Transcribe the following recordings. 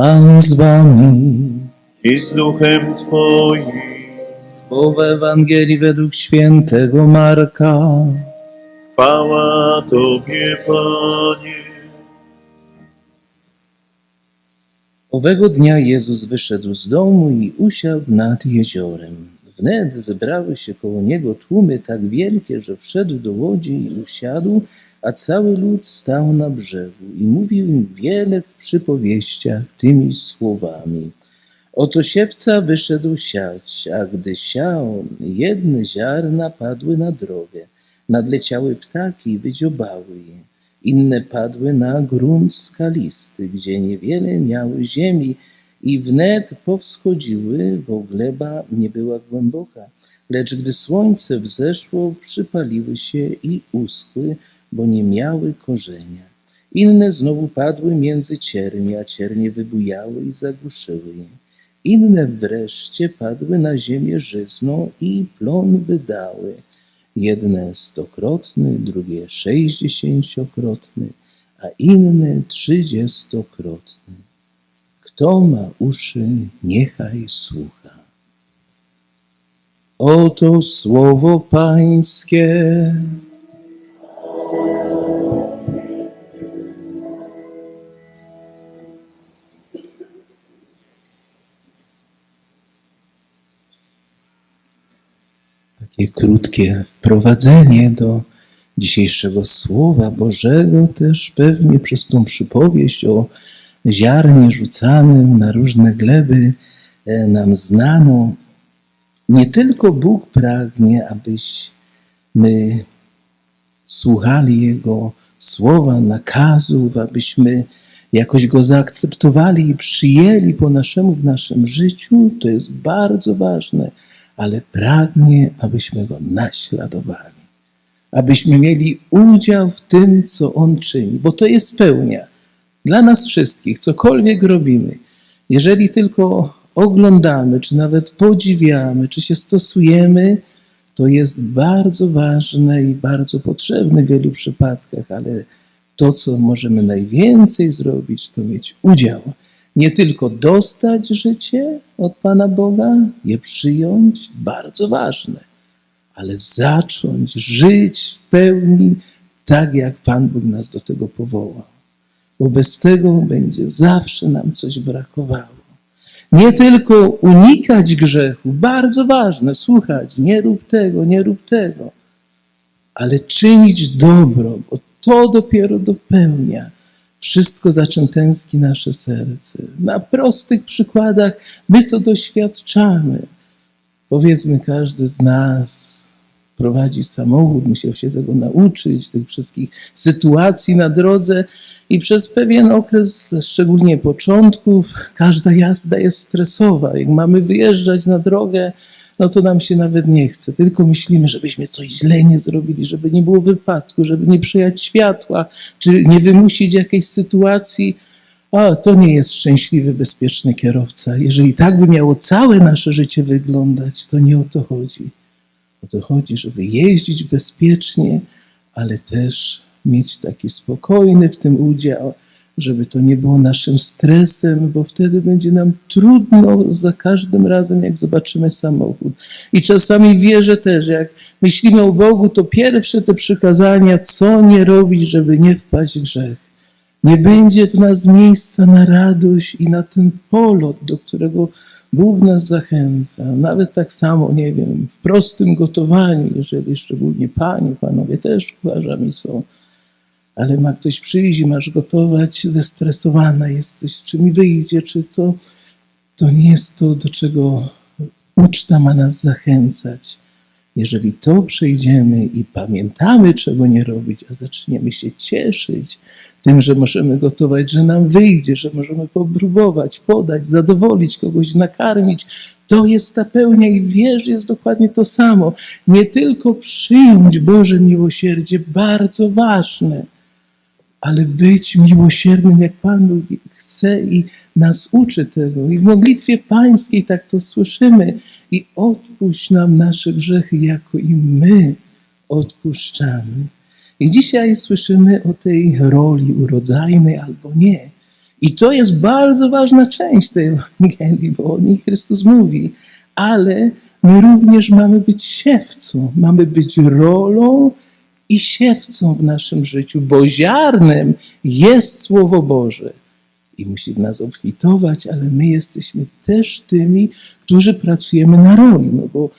Pan z wami. i z duchem Twoim. Słowa Ewangelii według świętego Marka. Chwała Tobie, Panie. Owego dnia Jezus wyszedł z domu i usiadł nad jeziorem. Wnet zebrały się koło niego tłumy tak wielkie, że wszedł do łodzi i usiadł, a cały lud stał na brzegu i mówił im wiele w przypowieściach tymi słowami. Oto siewca wyszedł siać, a gdy siał, jedne ziarna padły na drogę. Nadleciały ptaki i wydziobały je. Inne padły na grunt skalisty, gdzie niewiele miały ziemi i wnet powschodziły, bo gleba nie była głęboka. Lecz gdy słońce wzeszło, przypaliły się i uschły, bo nie miały korzenia. Inne znowu padły między ciernie, a ciernie wybujały i zagłuszyły je. Inne wreszcie padły na ziemię żyzną i plon wydały. Jedne stokrotny, drugie sześćdziesięciokrotny, a inne trzydziestokrotny. Kto ma uszy, niechaj słucha. Oto słowo Pańskie. Takie krótkie wprowadzenie do dzisiejszego Słowa Bożego, też pewnie przez tą przypowieść o ziarnie rzucanym na różne gleby e, nam znano. Nie tylko Bóg pragnie, abyśmy słuchali Jego słowa, nakazów, abyśmy jakoś Go zaakceptowali i przyjęli po naszemu w naszym życiu, to jest bardzo ważne, ale pragnie, abyśmy Go naśladowali, abyśmy mieli udział w tym, co On czyni, bo to jest pełnia dla nas wszystkich, cokolwiek robimy. Jeżeli tylko oglądamy, czy nawet podziwiamy, czy się stosujemy, to jest bardzo ważne i bardzo potrzebne w wielu przypadkach, ale to, co możemy najwięcej zrobić, to mieć udział. Nie tylko dostać życie od Pana Boga, je przyjąć, bardzo ważne, ale zacząć żyć w pełni tak, jak Pan Bóg nas do tego powołał. Bo bez tego będzie zawsze nam coś brakowało. Nie tylko unikać grzechu, bardzo ważne, słuchać, nie rób tego, nie rób tego, ale czynić dobro, bo to dopiero dopełnia wszystko, za czym tęskni nasze serce. Na prostych przykładach my to doświadczamy. Powiedzmy, każdy z nas prowadzi samochód, musiał się tego nauczyć, tych wszystkich sytuacji na drodze i przez pewien okres, szczególnie początków, każda jazda jest stresowa. Jak mamy wyjeżdżać na drogę, no to nam się nawet nie chce. Tylko myślimy, żebyśmy coś źle nie zrobili, żeby nie było wypadku, żeby nie przyjać światła, czy nie wymusić jakiejś sytuacji. To nie jest szczęśliwy, bezpieczny kierowca. Jeżeli tak by miało całe nasze życie wyglądać, to nie o to chodzi. O to chodzi, żeby jeździć bezpiecznie, ale też mieć taki spokojny w tym udział, żeby to nie było naszym stresem, bo wtedy będzie nam trudno za każdym razem, jak zobaczymy samochód. I czasami wierzę też, jak myślimy o Bogu, to pierwsze te przykazania, co nie robić, żeby nie wpaść w grzech. Nie będzie w nas miejsca na radość i na ten polot, do którego Bóg nas zachęca. Nawet tak samo, nie wiem, w prostym gotowaniu, jeżeli szczególnie panie, panowie też kucharzami są, ale ma ktoś przyjść masz gotować, zestresowana jesteś, czy mi wyjdzie, czy to, to nie jest to, do czego uczta ma nas zachęcać. Jeżeli to przejdziemy i pamiętamy, czego nie robić, a zaczniemy się cieszyć tym, że możemy gotować, że nam wyjdzie, że możemy popróbować, podać, zadowolić kogoś, nakarmić, to jest ta pełnia i wierz jest dokładnie to samo. Nie tylko przyjąć Boże miłosierdzie, bardzo ważne, ale być miłosiernym, jak Pan chce i nas uczy tego. I w modlitwie pańskiej tak to słyszymy. I odpuść nam nasze grzechy, jako i my odpuszczamy. I dzisiaj słyszymy o tej roli urodzajnej albo nie. I to jest bardzo ważna część tej Ewangelii, bo o niej Chrystus mówi. Ale my również mamy być siewcą, mamy być rolą i siewcą w naszym życiu, bo ziarnem jest Słowo Boże i musi w nas obfitować, ale my jesteśmy też tymi, którzy pracujemy na roli, no bo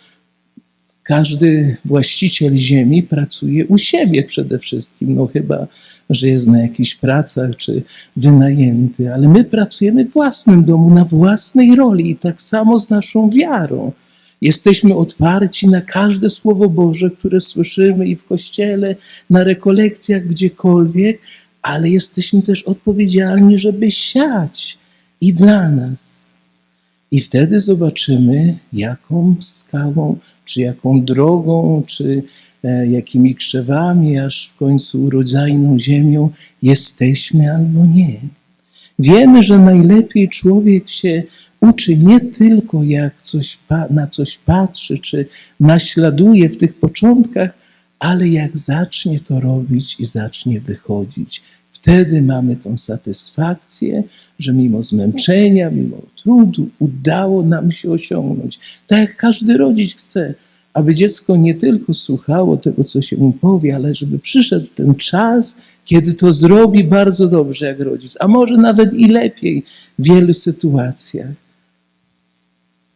każdy właściciel ziemi pracuje u siebie przede wszystkim, no chyba, że jest na jakichś pracach czy wynajęty, ale my pracujemy w własnym domu, na własnej roli i tak samo z naszą wiarą. Jesteśmy otwarci na każde Słowo Boże, które słyszymy i w kościele, na rekolekcjach, gdziekolwiek, ale jesteśmy też odpowiedzialni, żeby siać i dla nas. I wtedy zobaczymy, jaką skałą, czy jaką drogą, czy e, jakimi krzewami, aż w końcu urodzajną ziemią jesteśmy albo nie. Wiemy, że najlepiej człowiek się uczy nie tylko jak coś, na coś patrzy, czy naśladuje w tych początkach, ale jak zacznie to robić i zacznie wychodzić. Wtedy mamy tą satysfakcję, że mimo zmęczenia, mimo trudu udało nam się osiągnąć. Tak jak każdy rodzic chce, aby dziecko nie tylko słuchało tego, co się mu powie, ale żeby przyszedł ten czas, kiedy to zrobi bardzo dobrze jak rodzic, a może nawet i lepiej w wielu sytuacjach.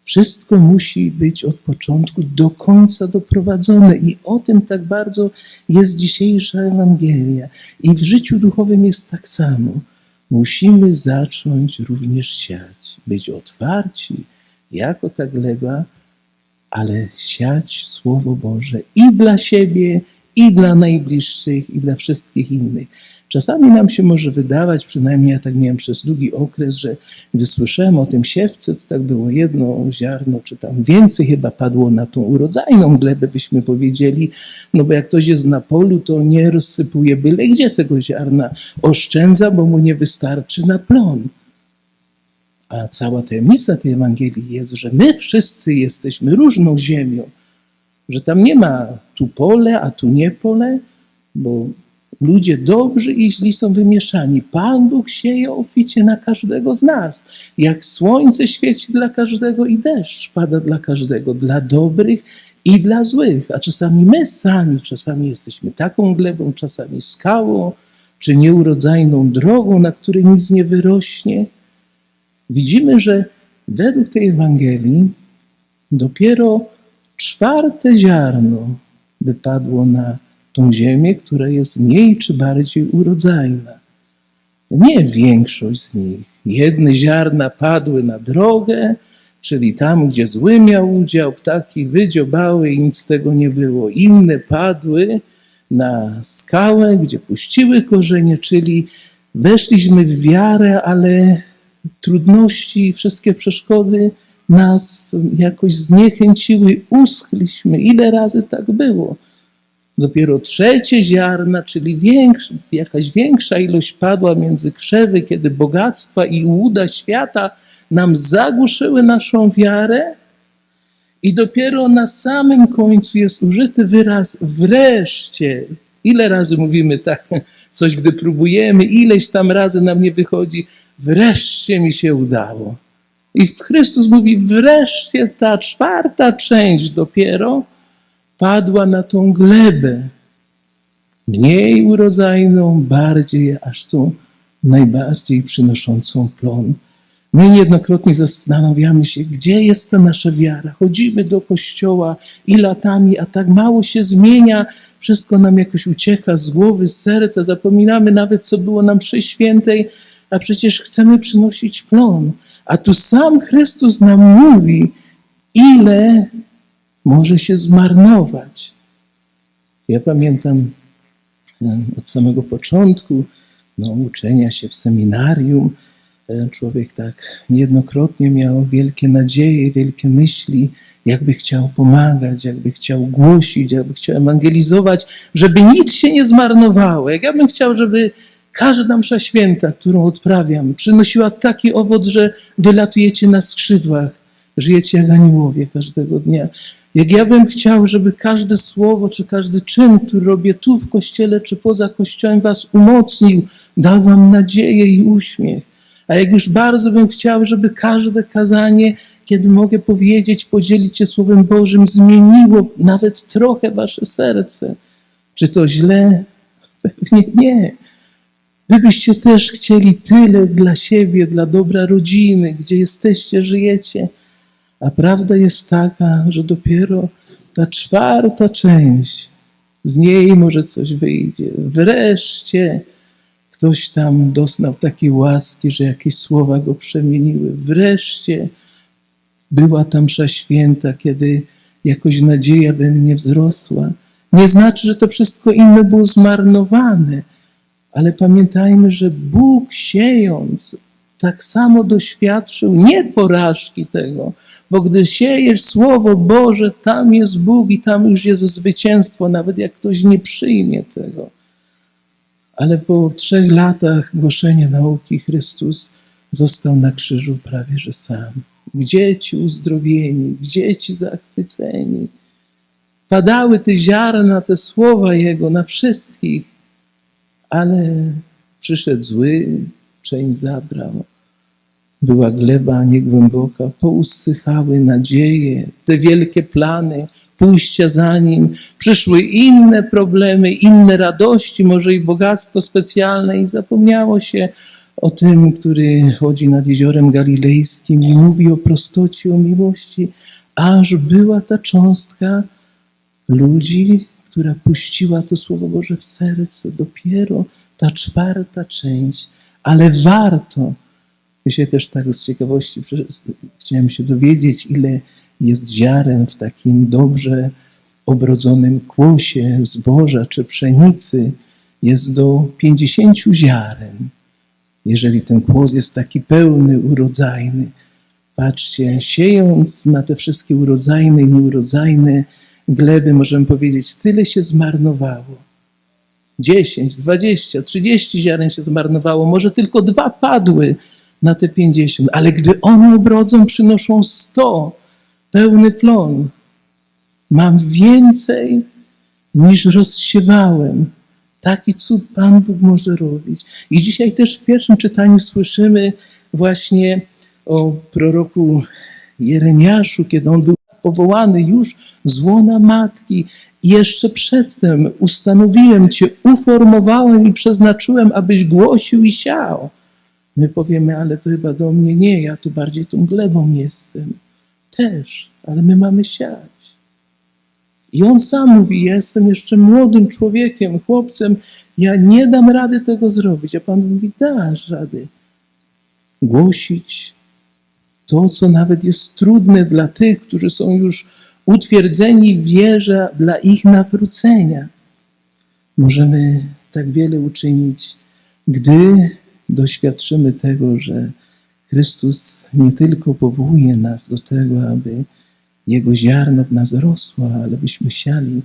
Wszystko musi być od początku do końca doprowadzone i o tym tak bardzo jest dzisiejsza Ewangelia. I w życiu duchowym jest tak samo. Musimy zacząć również siać, być otwarci, jako ta gleba, ale siać Słowo Boże i dla siebie, i dla najbliższych, i dla wszystkich innych. Czasami nam się może wydawać, przynajmniej ja tak miałem przez długi okres, że gdy słyszałem o tym siewce, to tak było jedno ziarno, czy tam więcej chyba padło na tą urodzajną glebę, byśmy powiedzieli, no bo jak ktoś jest na polu, to nie rozsypuje byle gdzie tego ziarna, oszczędza, bo mu nie wystarczy na plon. A cała tajemnica tej Ewangelii jest, że my wszyscy jesteśmy różną ziemią, że tam nie ma tu pole, a tu nie pole, bo ludzie dobrzy i źli są wymieszani. Pan Bóg sieje oficie na każdego z nas. Jak słońce świeci dla każdego i deszcz pada dla każdego, dla dobrych i dla złych. A czasami my sami, czasami jesteśmy taką glebą, czasami skałą, czy nieurodzajną drogą, na której nic nie wyrośnie. Widzimy, że według tej Ewangelii dopiero czwarte ziarno wypadło na tą ziemię, która jest mniej czy bardziej urodzajna. Nie większość z nich. Jedne ziarna padły na drogę, czyli tam, gdzie zły miał udział, ptaki wydziobały i nic z tego nie było. Inne padły na skałę, gdzie puściły korzenie, czyli weszliśmy w wiarę, ale trudności, wszystkie przeszkody nas jakoś zniechęciły, uschliśmy. Ile razy tak było? Dopiero trzecie ziarna, czyli większ, jakaś większa ilość padła między krzewy, kiedy bogactwa i łuda świata nam zagłuszyły naszą wiarę. I dopiero na samym końcu jest użyty wyraz wreszcie. Ile razy mówimy tak, coś gdy próbujemy, ileś tam razy nam nie wychodzi, wreszcie mi się udało. I Chrystus mówi, wreszcie ta czwarta część dopiero padła na tą glebę. Mniej urodzajną, bardziej aż tą najbardziej przynoszącą plon. My niejednokrotnie zastanawiamy się, gdzie jest ta nasza wiara. Chodzimy do kościoła i latami, a tak mało się zmienia, wszystko nam jakoś ucieka z głowy, z serca, zapominamy nawet, co było nam przy świętej, a przecież chcemy przynosić plon. A tu sam Chrystus nam mówi, ile może się zmarnować. Ja pamiętam e, od samego początku no, uczenia się w seminarium. e, Człowiek tak niejednokrotnie miał wielkie nadzieje, wielkie myśli, jakby chciał pomagać, jakby chciał głosić, jakby chciał ewangelizować, żeby nic się nie zmarnowało. Jak ja bym chciał, żeby każda msza święta, którą odprawiam, przynosiła taki owoc, że wylatujecie na skrzydłach, żyjecie jak aniołowie każdego dnia. Jak ja bym chciał, żeby każde słowo czy każdy czyn, który robię tu w kościele czy poza kościołem, was umocnił, dał wam nadzieję i uśmiech. A jak już bardzo bym chciał, żeby każde kazanie, kiedy mogę powiedzieć, podzielić się Słowem Bożym, zmieniło nawet trochę wasze serce. Czy to źle? Pewnie nie. Gdybyście też chcieli tyle dla siebie, dla dobra rodziny, gdzie jesteście, żyjecie. A prawda jest taka, że dopiero ta czwarta część, z niej może coś wyjdzie. Wreszcie ktoś tam doznał takiej łaski, że jakieś słowa go przemieniły. Wreszcie była tam msza święta, kiedy jakoś nadzieja we mnie wzrosła. Nie znaczy, że to wszystko inne było zmarnowane, ale pamiętajmy, że Bóg siejąc tak samo doświadczył nie porażki tego, bo gdy siejesz Słowo Boże, tam jest Bóg i tam już jest zwycięstwo, nawet jak ktoś nie przyjmie tego. Ale po trzech latach głoszenia nauki Chrystus został na krzyżu prawie że sam. Gdzie ci uzdrowieni, gdzie ci zachwyceni? Padały te ziarna, te słowa Jego na wszystkich, ale przyszedł zły, przeń zabrał. Była gleba niegłęboka, pousychały nadzieje, te wielkie plany, pójścia za nim. Przyszły inne problemy, inne radości, może i bogactwo specjalne, i zapomniało się o tym, który chodzi nad jeziorem galilejskim i mówi o prostocie, o miłości, aż była ta cząstka ludzi, która puściła to Słowo Boże w serce. Dopiero ta czwarta część, ale warto. Ja się też tak z ciekawości chciałem się dowiedzieć, ile jest ziaren w takim dobrze obrodzonym kłosie zboża czy pszenicy. Jest do 50 ziaren. Jeżeli ten kłos jest taki pełny, urodzajny, patrzcie, siejąc na te wszystkie urodzajne i nieurodzajne gleby, możemy powiedzieć, tyle się zmarnowało. 10, 20, 30 ziaren się zmarnowało, może tylko dwa padły na te 50, ale gdy one obrodzą, przynoszą 100, pełny plon. Mam więcej niż rozsiewałem. Taki cud Pan Bóg może robić. I dzisiaj też w pierwszym czytaniu słyszymy właśnie o proroku Jeremiaszu, kiedy on był powołany już z łona matki. Jeszcze przedtem ustanowiłem Cię, uformowałem i przeznaczyłem, abyś głosił i siał. My powiemy, ale to chyba do mnie nie, ja tu bardziej tą glebą jestem. Też, ale my mamy siać. I on sam mówi: Ja jestem jeszcze młodym człowiekiem, chłopcem, ja nie dam rady tego zrobić. A Pan mówi: Dasz rady. Głosić to, co nawet jest trudne dla tych, którzy są już utwierdzeni w wierze, dla ich nawrócenia. Możemy tak wiele uczynić, gdy doświadczymy tego, że Chrystus nie tylko powołuje nas do tego, aby Jego ziarno w nas rosło, ale byśmy siali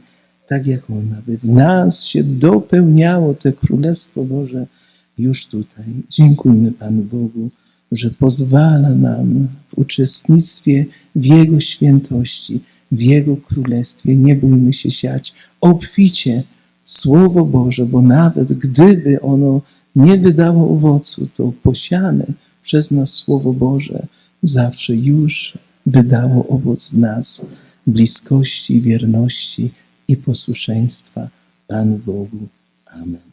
tak jak On, aby w nas się dopełniało te Królestwo Boże już tutaj. Dziękujmy Panu Bogu, że pozwala nam w uczestnictwie w Jego świętości, w Jego Królestwie. Nie bójmy się siać obficie Słowo Boże, bo nawet gdyby ono nie wydało owocu, to posiane przez nas Słowo Boże zawsze już wydało owoc w nas bliskości, wierności i posłuszeństwa Panu Bogu. Amen.